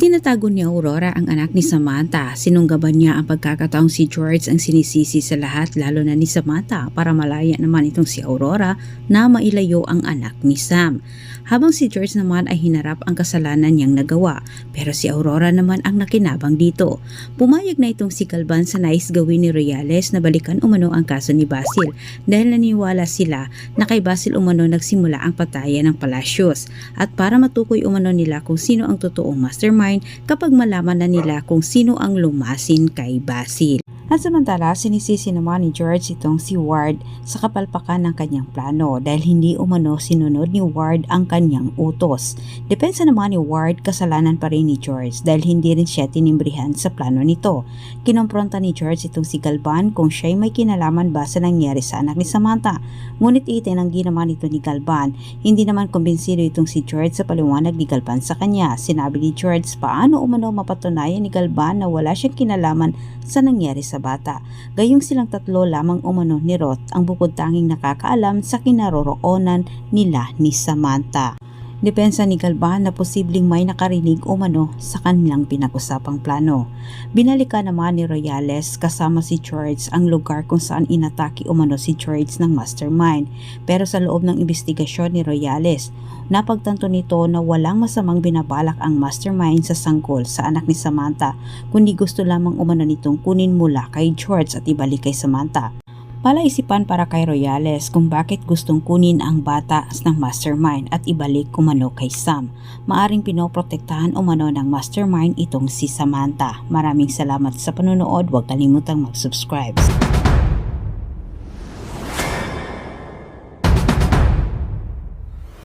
Itinatago ni Aurora ang anak ni Samantha. Sinunggaban niya ang pagkakataong si George ang sinisisi sa lahat lalo na ni Samantha para malaya naman itong si Aurora na mailayo ang anak ni Sam. Habang si George naman ay hinarap ang kasalanan niyang nagawa pero si Aurora naman ang nakinabang dito. Pumayag na itong si Calvan sa nais gawin ni Royales na balikan umano ang kaso ni Basil dahil naniwala sila na kay Basil umano nagsimula ang patayan ng Palacios at para matukoy umano nila kung sino ang totoong mastermind kapag malaman na nila kung sino ang lumasin kay Basil. At samantala, sinisisi naman ni George itong si Ward sa kapalpakan ng kanyang plano dahil hindi umano sinunod ni Ward ang kanyang utos. Depensa naman ni Ward, kasalanan pa rin ni George dahil hindi rin siya tinimbrihan sa plano nito. Kinompronta ni George itong si Galvan kung siya'y may kinalaman ba sa nangyari sa anak ni Samantha. Ngunit itinanggi naman ito ni Galvan. Hindi naman kumbinsido itong si George sa paliwanag ni Galvan sa kanya. Sinabi ni George paano umano mapatunayan ni Galvan na wala siyang kinalaman sa nangyari sa bata. Gayong silang tatlo lamang umano ni Roth ang bukod tanging nakakaalam sa kinaroroonan nila ni Samantha. Depensa ni Galban na posibleng may nakarinig umano sa kanilang pinag-usapang plano. Binalikan naman ni Royales kasama si George ang lugar kung saan inatake umano si George ng mastermind. Pero sa loob ng investigasyon ni Royales, napagtanto nito na walang masamang binabalak ang mastermind sa sanggol sa anak ni Samantha, kundi gusto lamang umano nitong kunin mula kay George at ibalik kay Samantha. Palaisipan para kay Royales kung bakit gustong kunin ang bata ng mastermind at ibalik kumano kay Sam. Maaring pinoprotektahan umano ng mastermind itong si Samantha. Maraming salamat sa panonood. Huwag kalimutang mag-subscribe.